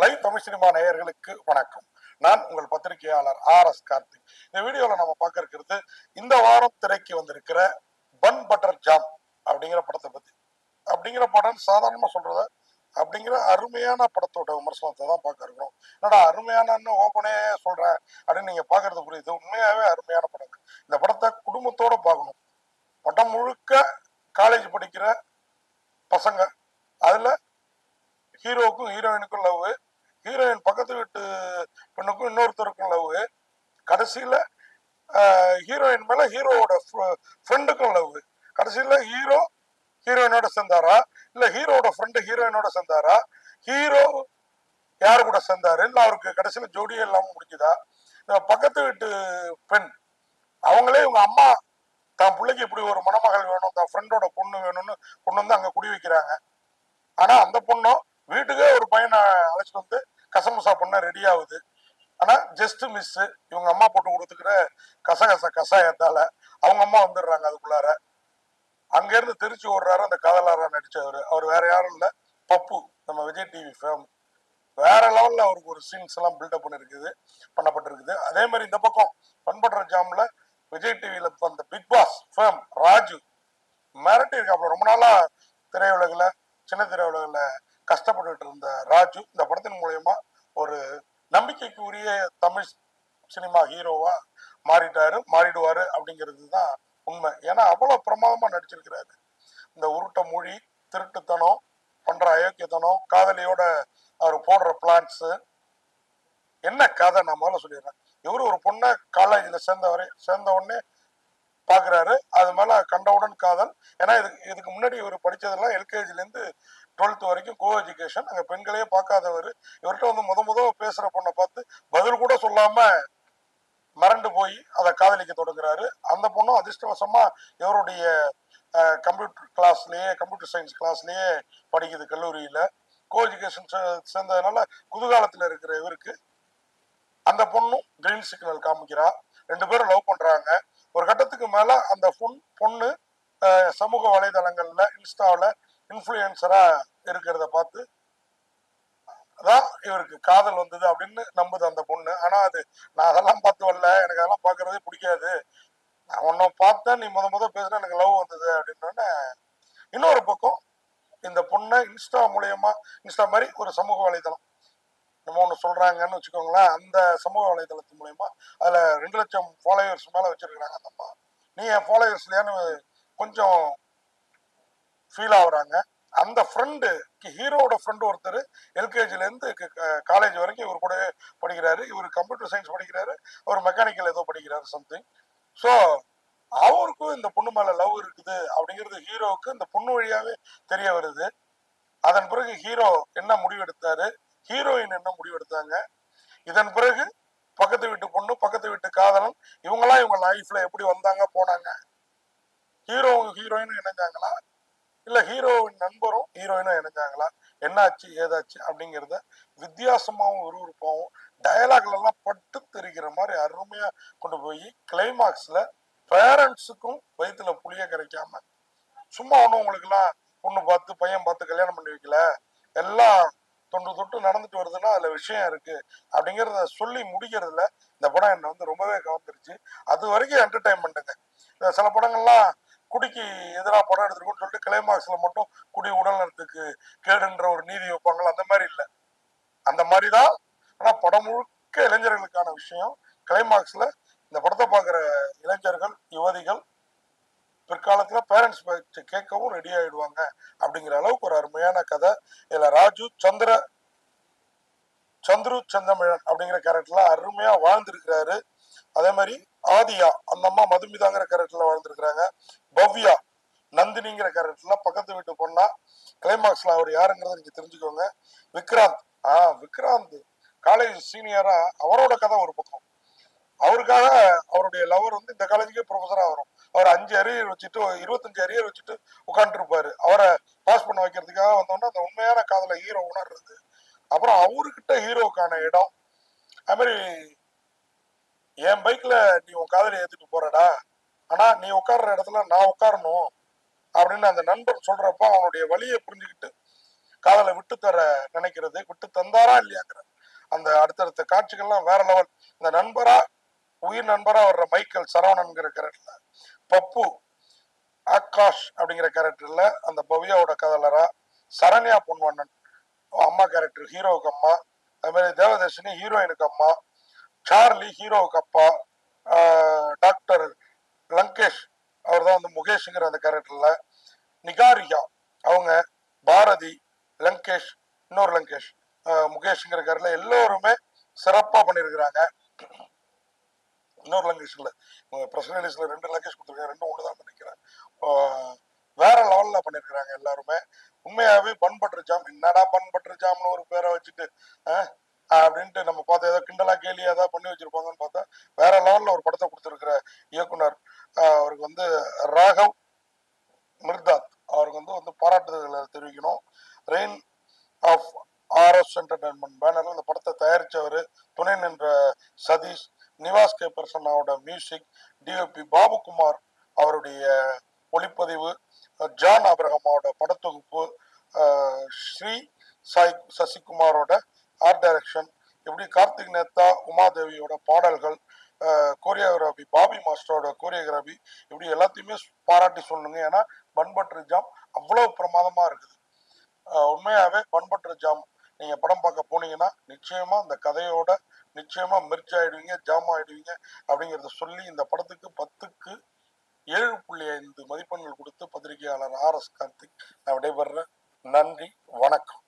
Live Tamil cinema நேயர்களுக்கு வணக்கம். நான் உங்கள் பத்திரிகையாளர் ஆர் எஸ் கார்த்திக். இந்த வீடியோல நம்ம பார்க்க இருக்கிறது இந்த வாரம் திரைக்கு வந்திருக்கிற பன் பட்டர் ஜாம் அப்படிங்கிற படத்தை பத்தி. அப்படிங்கிற படம் சாதாரணமா சொல்றத அப்படிங்கிற அருமையான படத்தோட விமர்சனத்தை தான் பார்க்க இருக்கிறோம். என்னடா அருமையானன்னு ஓப்பனே சொல்றேன் அப்படின்னு நீங்க பாக்குறது புரியுது. உண்மையாவே அருமையான படம். இந்த படத்தை குடும்பத்தோட பார்க்கணும். படம் முழுக்க காலேஜ் படிக்கிற பசங்க. அதுல ஹீரோவுக்கும் ஹீரோயினுக்கும் லவ் ஹீரோயின் பக்கத்து வீட்டு பெண்ணுக்கும் இன்னொருத்தருக்கும் லவ். கடைசியில் ஹீரோயின் மேலே ஹீரோவோட ஃப்ரெண்டுக்கும் லவ். கடைசியில் ஹீரோ ஹீரோயினோட சேர்ந்தாரா? இல்லை ஹீரோவோட ஃப்ரெண்டு ஹீரோயினோட சேர்ந்தாரா? ஹீரோ யார் கூட சேர்ந்தாரு? இல்லை அவருக்கு கடைசியில் ஜோடியே இல்லாமல் முடிஞ்சுதா? பக்கத்து வீட்டு பெண் அவங்களே இவங்க அம்மா தான் பிள்ளைக்கு இப்படி ஒரு மணமகள் வேணும் தான் ஃப்ரெண்டோட பொண்ணு வேணும்னு கொண்டு வந்து அங்கே குடி வைக்கிறாங்க. ஆனால் அந்த பொண்ணும் வீட்டுக்கே ஒரு பையனை அழைச்சிட்டு வந்து கசமுசா பண்ண ரெடி ஆகுது. ஆனா ஜஸ்ட் மிஸ் இவங்க அம்மா போட்டு கொடுத்துக்கிற கசகச கசாயத்தால அவங்க அம்மா வந்துடுறாங்க அதுக்குள்ளார. அங்க இருந்து திருச்சி ஓடுறாரு அந்த காதலாரா நடிச்சவர். அவர் வேற யாரும் இல்ல. பப்பு நம்ம விஜய் டிவி ஃபேம் வேற லெவல்ல அவருக்கு ஒரு சீன்ஸ் எல்லாம் பில்டப் பண்ணிருக்குது பண்ணப்பட்டிருக்குது. அதே மாதிரி இந்த பக்கம் பண்படுற ஜாம்ல விஜய் டிவியில அந்த பிக் பாஸ் ஃபேம் ராஜு மிரட்டி இருக்காப்புல ரொம்ப நாளா திரையுலகில் சின்ன திரையுலகில் கஷ்டப்பட்டுட்டு இருந்த ராஜு இந்த படத்தின் மூலயமா ஒரு நம்பிக்கைக்கு உரிய தமிழ் சினிமா ஹீரோவா மாறிட்டாரு மாறிடுவாரு அப்படிங்கிறது தான் உண்மை. ஏன்னா அவ்வளவு பிரமாதமா நடிச்சிருக்கிறாரு. இந்த உருட்ட மொழி திருட்டுத்தனம் பண்ற அயோக்கியத்தனம் காதலியோட அவர் போடுற பிளான்ஸ் என்ன கதை நான் முதல்ல சொல்லிடுறேன். இவரு ஒரு பொண்ணை காலேஜில் சேர்ந்தவரை சேர்ந்த உடனே பாக்குறாரு. அது மேல கண்டவுடன் காதல். ஏன்னா இதுக்கு இதுக்கு முன்னாடி இவர் படிச்சதெல்லாம் எல்கேஜில இருந்து டுவெல்த் வரைக்கும் கோ எஜுகேஷன் அங்கே பெண்களே பார்க்காதவர். இவர்கிட்ட வந்து முத முத பேசுகிற பொண்ணை பார்த்து பதில் கூட சொல்லாமல் மறண்டு போய் அதை காதலிக்க தொடங்குறாரு. அந்த பொண்ணும் அதிர்ஷ்டவசமாக இவருடைய கம்ப்யூட்டர் கிளாஸ்லேயே கம்ப்யூட்டர் சயின்ஸ் கிளாஸ்லேயே படிக்குது கல்லூரியில். கோ எஜுகேஷன் சேர்ந்ததுனால குதூகாலத்துல இருக்கிற இவருக்கு அந்த பொண்ணும் கிரீன் சிக்னல் காமிக்கிறா. ரெண்டு பேரும் லவ் பண்ணுறாங்க ஒரு கட்டத்துக்கு மேலே அந்த பொண் பொண்ணு சமூக வலைதளங்களில் இன்ஸ்டாவில் இன்ஃப்ளூயன்சராக இருக்கிறத பார்த்து அதான் இவருக்கு காதல் வந்தது அப்படின்னு நம்புது அந்த பொண்ணு. ஆனா அது நான் அதெல்லாம் பார்த்து வரல எனக்கு அதெல்லாம் பார்க்கறதே பிடிக்காது. நான் உன்னை பார்த்தேன் நீ முத முத பேசுன எனக்கு லவ் வந்தது அப்படின்னோடனே இன்னொரு பக்கம் இந்த பொண்ணை இன்ஸ்டா மூலியமா இன்ஸ்டா மாதிரி ஒரு சமூக வலைதளம் நம்ம ஒன்று சொல்றாங்கன்னு வச்சுக்கோங்களேன் அந்த சமூக வலைதளத்து மூலயமா அதுல ரெண்டு லட்சம் ஃபாலோவர்ஸ் மேல வச்சிருக்கிறாங்க அந்த அம்மா. நீ என் ஃபாலோவர்ஸ் இல்லையான்னு கொஞ்சம் ஃபீல் ஆகுறாங்க அந்த ஃப்ரெண்டு ஹீரோவோட ஃப்ரெண்டு ஒருத்தர் எல்கேஜிலேருந்து காலேஜ் வரைக்கும் இவர் கூட படிக்கிறாரு. இவர் கம்ப்யூட்டர் சயின்ஸ் படிக்கிறாரு. அவர் மெக்கானிக்கல் ஏதோ படிக்கிறாரு சம்திங் ஸோ அவருக்கும் இந்த பொண்ணு மேல லவ் இருக்குது அப்படிங்கிறது ஹீரோவுக்கு இந்த பொண்ணு வழியாவே தெரிய வருது. அதன் பிறகு ஹீரோ என்ன முடிவெடுத்தாரு? ஹீரோயின் என்ன முடிவெடுத்தாங்க? இதன் பிறகு பக்கத்து வீட்டு பொண்ணு பக்கத்து வீட்டு காதலன் இவங்கெல்லாம் இவங்க லைஃப்ல எப்படி வந்தாங்க போனாங்க? ஹீரோ ஹீரோயின் இணைஞ்சாங்களா? இல்ல ஹீரோவின் நண்பரும் ஹீரோயினும் இணைஞ்சாங்களா? என்னாச்சு ஏதாச்சு அப்படிங்கிறத வித்தியாசமாகவும் விறுவிறுப்பாகவும் டயலாக்ல எல்லாம் பட்டு தெரிகிற மாதிரி அருமையா கொண்டு போய் கிளைமாக்ஸ்ல பேரண்ட்ஸுக்கும் வயிற்றுல புளிய கரைக்காம சும்மா ஒன்றும் உங்களுக்குலாம் பொண்ணு பார்த்து பையன் பார்த்து கல்யாணம் பண்ணி வைக்கல? எல்லாம் தொன்று தொட்டு நடந்துட்டு வருதுன்னா அதுல விஷயம் இருக்கு அப்படிங்கிறத சொல்லி முடிக்கிறதுல இந்த படம் என்னை வந்து ரொம்பவே கவர்ந்துருச்சு. அது வரைக்கும் என்டர்டைன்மெண்ட்டுங்க இந்த சில படங்கள்லாம் குடிக்கு எதிராக படம் எடுத்துருக்கோம்னு சொல்லிட்டு கிளைமாக்ஸில் மட்டும் குடி உடல் நலத்துக்கு கேடுன்ற ஒரு நீதி வைப்பாங்களா? அந்த மாதிரி இல்லை. அந்த மாதிரி தான் ஆனால் படம் முழுக்க இளைஞர்களுக்கான விஷயம். கிளைமாக்ஸில் இந்த படத்தை பார்க்குற இளைஞர்கள் யுவதிகள் பிற்காலத்தில் பேரண்ட்ஸ் பேச்சு கேட்கவும் ரெடி ஆகிடுவாங்க அப்படிங்கிற அளவுக்கு ஒரு அருமையான கதை. இதில் ராஜு சந்திர சந்துரு சந்தமிழன் அப்படிங்கிற கேரக்டர்லாம் அருமையாக வாழ்ந்திருக்கிறாரு. அதே மாதிரி ஆதியா அந்த அம்மா மதுமிதாங்கிற கேரக்டர்ல வாழ்ந்திருக்கிறாங்க. பவ்யா நந்தினிங்கிற கேரக்டர்ல பக்கத்து வீட்டு பொண்ணா. கிளைமாக்ஸ்ல அவர் யாருங்கிறத நீங்க தெரிஞ்சுக்கோங்க. விக்ராந்த். ஆ விக்ராந்த். காலேஜ் சீனியரா அவரோட கதை ஒரு பக்கம். அவருக்காக அவருடைய லவர் வந்து இந்த காலேஜுக்கே ப்ரொஃபஸரா வரும். அவர் அஞ்சு அரியர் வச்சுட்டு இருபத்தஞ்சு அரியர் வச்சுட்டு உட்காந்துருப்பாரு அவரை பாஸ் பண்ண வைக்கிறதுக்காக வந்தோம்னா அந்த உண்மையான காதல ஹீரோ உணர்றது. அப்புறம் அவர்கிட்ட ஹீரோக்கான இடம். அது மாதிரி என் பைக்ல நீ உன் காதலை ஏத்துட்டு போறடா. ஆனா நீ உட்கார்ற இடத்துல நான் உட்காரணும் அப்படின்னு அந்த நண்பர் சொல்றப்ப அவனுடைய வழியை புரிஞ்சுக்கிட்டு காதலை விட்டு தர நினைக்கிறது விட்டு தந்தாரா இல்லையாங்கிற அந்த அடுத்தடுத்த காட்சிகள்லாம் வேற லெவல் இந்த நண்பரா உயிர் நண்பரா வர்ற மைக்கேல் சரவணன்கிற கேரக்டர்ல பப்பு ஆகாஷ் அப்படிங்கிற கேரக்டர்ல அந்த பவ்யாவோட கதலரா சரண்யா பொன்வண்ணன் அம்மா கேரக்டர் ஹீரோவுக்கு அம்மா. அது மாதிரி தேவதர்ஷினி ஹீரோயினுக்கு அம்மா. சார்லி ஹீரோவுக்கு அப்பா டாக்டர் லங்கேஷ் அவர் தான் வந்து முகேஷ்ங்கிற அந்த கேரக்டர்ல நிகாரியா அவங்க பாரதி லங்கேஷ் இன்னொரு லங்கேஷ் முகேஷ்ங்கிற கேரக்டர்ல எல்லோருமே சிறப்பா பண்ணியிருக்கிறாங்க இன்னொரு லங்கேஷ் இல்ல பிரஸ் ரிலீஸ்ல ரெண்டு லங்கேஷ் கொடுத்துருக்காங்க ரெண்டு தான் நினைக்கிறேன். வேற லெவல்ல பண்ணியிருக்கிறாங்க எல்லாருமே. உண்மையாவே பன் பட்டர் ஜாம். என்னடா பன் பட்டர் ஜாம்னு ஒரு பேரை வச்சுட்டு ஆஹ் அப்படின்ட்டு நம்ம பார்த்தா ஏதோ கிண்டலா கேலி ஏதாவது பண்ணி வச்சிருப்பாங்கன்னு பார்த்தா வேற லெவல்ல ஒரு படத்தை கொடுத்துருக்கிற இயக்குனர் அவருக்கு வந்து ராகவ் மிர்தாத் அவருக்கு வந்து வந்து பாராட்டுதல்களை தெரிவிக்கணும். ரெயின் ஆஃப் ஆர்எஸ் என்டர்டைன்மெண்ட் பேனர்ல இந்த படத்தை தயாரிச்சவர் துணை நின்ற சதீஷ் நிவாஸ் கே. பிரசன்னாவோட மியூசிக் டிஓபி பாபுகுமார் அவருடைய ஒளிப்பதிவு ஜான் அப்ரஹாமோட படத்தொகுப்பு ஸ்ரீ சாய் சசிகுமாரோட ஆர்ட் டைரக்ஷன் இப்படி கார்த்திக் நேத்தா உமாதேவியோட பாடல்கள் கோரியோகிராபி பாபி மாஸ்டரோட கோரியோகிராபி இப்படி எல்லாத்தையுமே பாராட்டி சொல்லணுங்க ஏன்னா பண்பற்று ஜாம் அவ்வளவு பிரமாதமாக இருக்குது. உண்மையாகவே உண்மையாவே பண்பற்று ஜாம் நீங்கள் படம் பார்க்க போனீங்கன்னா நிச்சயமாக இந்த கதையோட நிச்சயமாக மிர்ச் ஆகிடுவீங்க ஜாம் ஆகிடுவீங்க அப்படிங்கிறத சொல்லி இந்த படத்துக்கு பத்துக்கு ஏழு புள்ளி ஐந்து மதிப்பெண்கள் கொடுத்து பத்திரிகையாளர் ஆர் எஸ் கார்த்திக் நான் விடைபெறுறேன். நன்றி வணக்கம்.